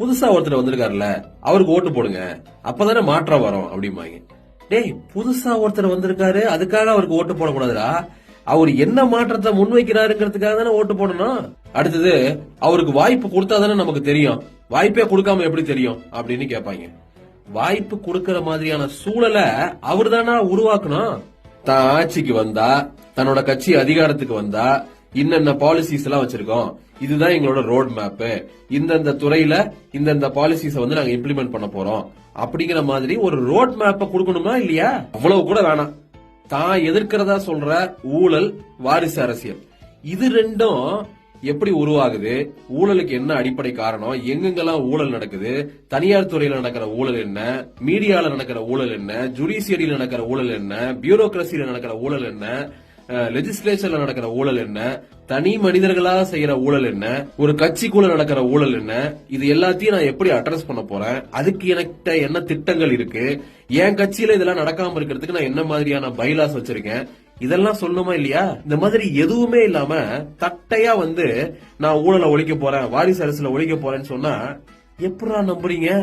புதுசா ஒருத்தர் வந்திருக்காருல்ல அவருக்கு ஓட்டு போடுங்க. அப்பதானே மாற்றம் வரும் அப்படிம்பாங்க. டேய் புதுசா ஒருத்தர் வந்திருக்காரு அதுக்காக அவருக்கு ஓட்டு போடக்கூடாதுடா. அவர் என்ன மாற்றத்தை முன்வைக்கிறாருங்கிறதுக்காக தானே ஓட்டு போடணும். அடுத்தது அவருக்கு வாய்ப்பு கொடுத்தா தானே நமக்கு தெரியும். வாய்ப்பே கொடுக்காம எப்படி தெரியும் அப்படின்னு கேட்பாங்க. வாய்ப்பு கொடுக்கற மாதிரியான சூழலை அவர் தானே உருவாக்கணும். தான் ஆட்சிக்கு வந்தா தன்னோட கட்சி அதிகாரத்துக்கு வந்தா இன்னென்ன பாலிசிஸ் எல்லாம் வச்சிருக்கோம் இதுதான் எங்களோட ரோட் மேப் இந்தந்த துறையில இந்தந்த பாலிசிஸ வந்து நாங்க இம்ப்ளிமெண்ட் பண்ண போறோம். அப்படிங்கிற மாதிரி ஒரு ரோட் மேப்பை கொடுக்கணுமா இல்லையா? அவ்வளவு கூட வேணாம். தான் எதிர்க்கிறதா சொல்ற ஊழல் வாரிசு அரசியல். இது ரெண்டும் எப்படி உருவாகுது? ஊழலுக்கு என்ன அடிப்படை காரணம்? எங்கெங்கெல்லாம் ஊழல் நடக்குது? தனியார் துறையில நடக்கிற ஊழல் என்ன? மீடியால நடக்கிற ஊழல் என்ன? ஜுடிஷியரியில நடக்கிற ஊழல் என்ன? பியூரோக்ரசியில நடக்கிற ஊழல் என்ன? லெஜிஸ்லேச்சர்ல நடக்கிற ஊழல் என்ன? தனி மனிதர்களா செய்யற ஊழல் என்ன? ஒரு கட்சிக்குள்ள நடக்கிற ஊழல் என்ன? இது எல்லாத்தையும் நான் எப்படி அட்ரஸ் பண்ண போறேன்? அதுக்கு எனக்கிட்ட என்ன திட்டங்கள் இருக்கு? என் கட்சியில இதெல்லாம் நடக்காம இருக்கிறதுக்கு நான் என்ன மாதிரியான பைலாஸ் வச்சிருக்கேன்? இதெல்லாம் சொல்லணுமா இல்லையா? இந்த மாதிரி எதுவுமே இல்லாம தட்டையா வந்து நான் ஊழலை ஒழிக்க போறேன் வாரிசு அரசுல ஒழிக்க போறேன்னு சொன்னா எப்படா நம்புறீங்க?